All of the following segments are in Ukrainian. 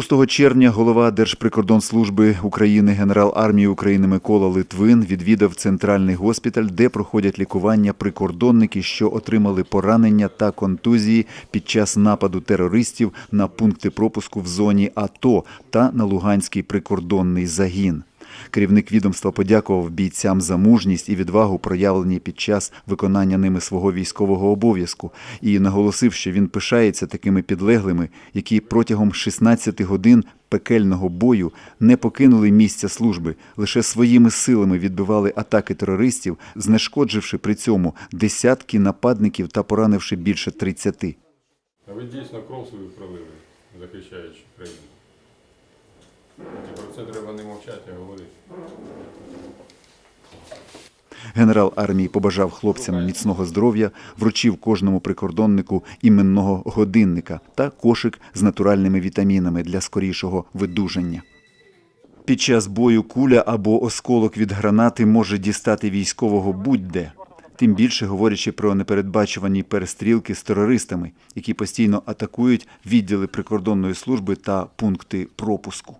6 червня голова Держприкордонслужби України генерал армії України Микола Литвин відвідав центральний госпіталь, де проходять лікування прикордонники, що отримали поранення та контузії під час нападу терористів на пункти пропуску в зоні АТО та на Луганський прикордонний загін. Керівник відомства подякував бійцям за мужність і відвагу, проявлені під час виконання ними свого військового обов'язку, і наголосив, що він пишається такими підлеглими, які протягом 16 годин пекельного бою не покинули місця служби, лише своїми силами відбивали атаки терористів, знешкодживши при цьому десятки нападників та поранивши більше 30. А ви дійсно кров свою пролили, захищаючи країну. Це треба не мовчати, а говорити. Генерал армії побажав хлопцям міцного здоров'я, вручив кожному прикордоннику іменного годинника та кошик з натуральними вітамінами для скорішого видужання. Під час бою куля або осколок від гранати може дістати військового будь-де. Тим більше говорячи про непередбачувані перестрілки з терористами, які постійно атакують відділи прикордонної служби та пункти пропуску.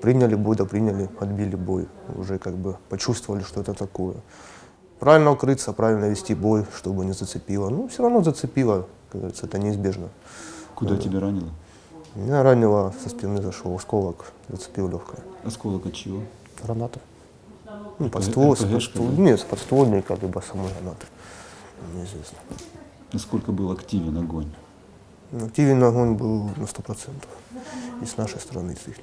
Приняли бой, да приняли, отбили бой. Уже как бы почувствовали, что это такое. Правильно укрыться, правильно вести бой, чтобы не зацепило. Ну, все равно зацепило, как говорится, это неизбежно. Куди тебе ранило? Меня ранило, со спины зашел осколок, зацепил легкое. Осколок от чого? Граната. Ну, подствол, с РПГшка, подствол, да? нет, с подствольника, либо самой гранаты. Неизвестно. Наскільки був активен огонь? Активен огонь был на 100%. И с нашей стороны, и с их.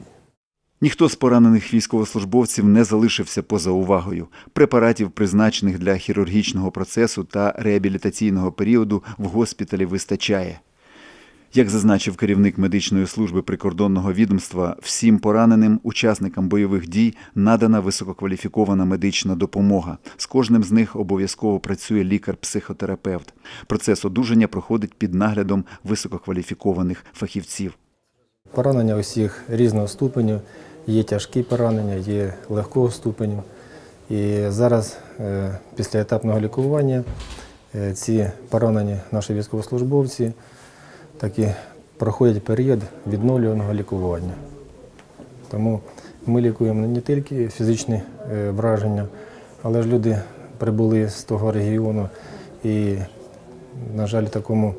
Ніхто з поранених військовослужбовців не залишився поза увагою. Препаратів, призначених для хірургічного процесу та реабілітаційного періоду, в госпіталі вистачає. Як зазначив керівник медичної служби прикордонного відомства, всім пораненим учасникам бойових дій надана висококваліфікована медична допомога. З кожним з них обов'язково працює лікар-психотерапевт. Процес одужання проходить під наглядом висококваліфікованих фахівців. Поранення усіх різного ступеню. Є тяжкі поранення, є легкого ступеню. І зараз, е, після етапного лікування, е, ці поранені наші військовослужбовці таки проходять період відновлюваного лікування. Тому ми лікуємо не тільки фізичні е, враження, але ж люди прибули з того регіону і, на жаль, такому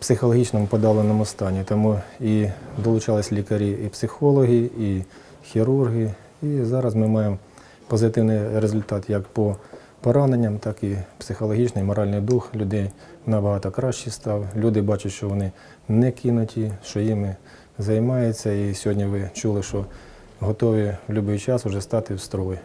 психологічному подаленому стані. Тому і долучались лікарі, і психологи, і хірурги. І зараз ми маємо позитивний результат як по пораненням, так і психологічний, моральний дух людей набагато краще став. Люди бачать, що вони не кинуті, що їми займаються. І сьогодні ви чули, що готові в будь-який час вже стати в строй.